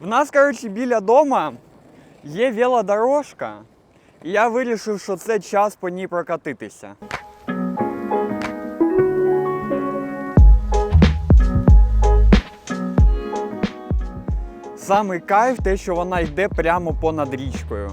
В нас, коротше, біля дома є велодорожка, і я вирішив, що це час по ній прокатитися. Самий кайф те, що вона йде прямо понад річкою.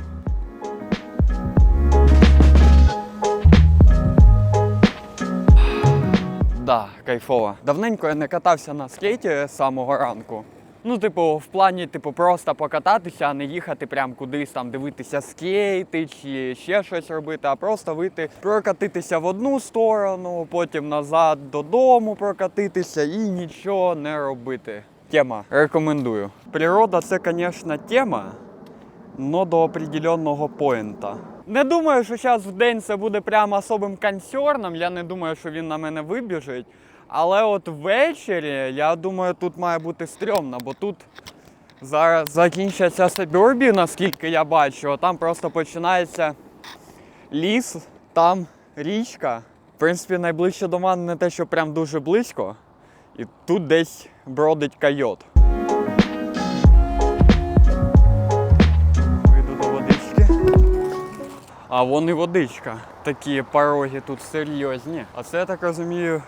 Да, кайфово. Давненько я не катався на скейті з самого ранку. Ну, типу, в плані, типу, просто покататися, а не їхати прям кудись там дивитися скейти чи ще щось робити, а просто вийти, прокатитися в одну сторону, потім назад додому прокатитися і нічого не робити. Тема. Рекомендую. Природа це, звісно, тема, но до определенного поінта. Не думаю, що зараз в день це буде прямо особим консерном. Я не думаю, що він на мене вибіжить. Але от ввечері, я думаю, тут має бути стрьомно, бо тут зараз закінчаться сабюрбі, наскільки я бачу. Там просто починається ліс, там річка. В принципі, найближче до мене не те, що прям дуже близько. І тут десь бродить койот. Вийду до водички. А вон і водичка. Такі пороги тут серйозні. А це я так розумію.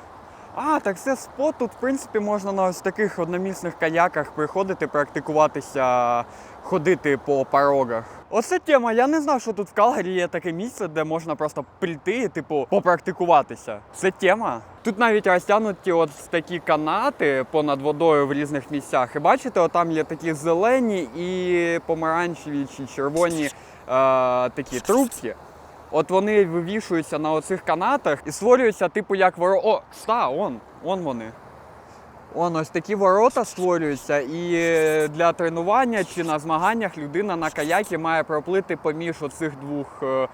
А, так це спот. Тут, в принципі, можна на ось таких одномісних каяках приходити, практикуватися, ходити по порогах. Оце тема. Я не знав, що тут в Калгарі є таке місце, де можна просто прийти типу, попрактикуватися. Це тема. Тут навіть розтягнуті от такі канати понад водою в різних місцях. І бачите, отам є такі зелені і помаранчеві чи червоні е, такі трубки. От вони вивішуються на оцих канатах і створюються, типу, як воро. О, ста, он, он вони. Он ось такі ворота створюються, і для тренування чи на змаганнях людина на каякі має проплити поміж оцих двох, е,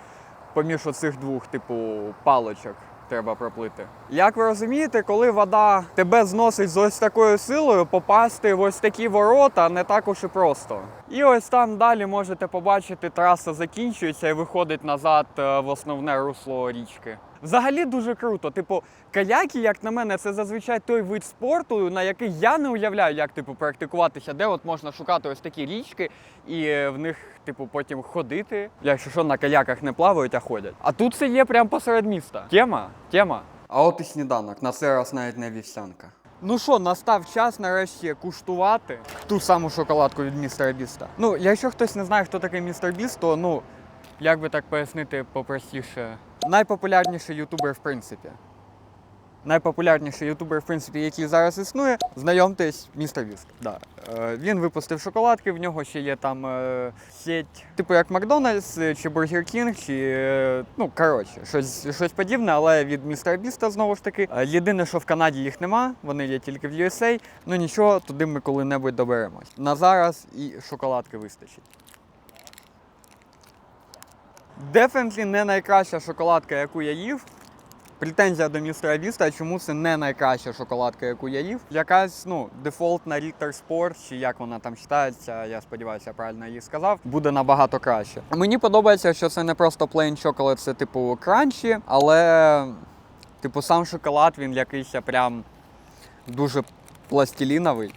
поміж оцих двох, типу, палочок. Треба проплити. Як ви розумієте, коли вода тебе зносить з ось такою силою, попасти в ось такі ворота не так уж і просто. І ось там далі можете побачити, траса закінчується і виходить назад е, в основне русло річки. Взагалі дуже круто. Типу, каяки, як на мене, це зазвичай той вид спорту, на який я не уявляю, як типу практикуватися, де от можна шукати ось такі річки і е, в них, типу, потім ходити. Якщо що на каяках не плавають, а ходять. А тут це є прямо посеред міста. Тема, тема. А от і сніданок. На цей раз навіть не вівсянка. Ну що, настав час нарешті куштувати ту саму шоколадку від містера Біста. Ну, якщо хтось не знає, хто такий містер Біст, то ну як би так пояснити попростіше. Найпопулярніший ютубер в принципі. Найпопулярніший ютубер, в принципі, який зараз існує, знайомтесь, містер Біст. Да. Е, він випустив шоколадки, в нього ще є там е, сеть, типу як Макдональдс е, чи Бургер Кінг, чи е, ну коротше, щось, щось подібне, але від містера Біста знову ж таки. Е, єдине, що в Канаді їх нема, вони є тільки в USA. Ну нічого, туди ми коли-небудь доберемось. На зараз і шоколадки вистачить. Definitely не найкраща шоколадка, яку я їв. Претензія до містера Віста, чому це не найкраща шоколадка, яку я їв. Якась, ну, дефолтна Ritter Sport, чи як вона там читається, я сподіваюся, я правильно її сказав, буде набагато краще. Мені подобається, що це не просто plain chocolate, це типу кранчі, але типу сам шоколад він якийсь прям дуже пластиліновий.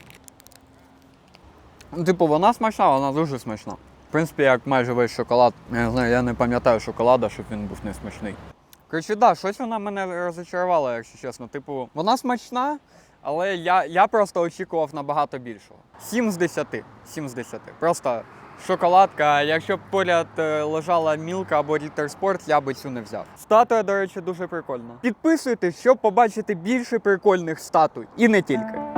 Ну, Типу, вона смачна, вона дуже смачна. В принципі, як майже весь шоколад. Я не пам'ятаю шоколада, щоб він був не смачний. Коротше, да, щось вона мене розочарувала, якщо чесно. Типу, вона смачна, але я, я просто очікував набагато більшого. 7 з 10. 7 з 10. Просто шоколадка. Якщо б поряд е, лежала мілка або Ritter Sport, я би цю не взяв. Статуя, до речі, дуже прикольна. Підписуйтесь, щоб побачити більше прикольних статуй. І не тільки.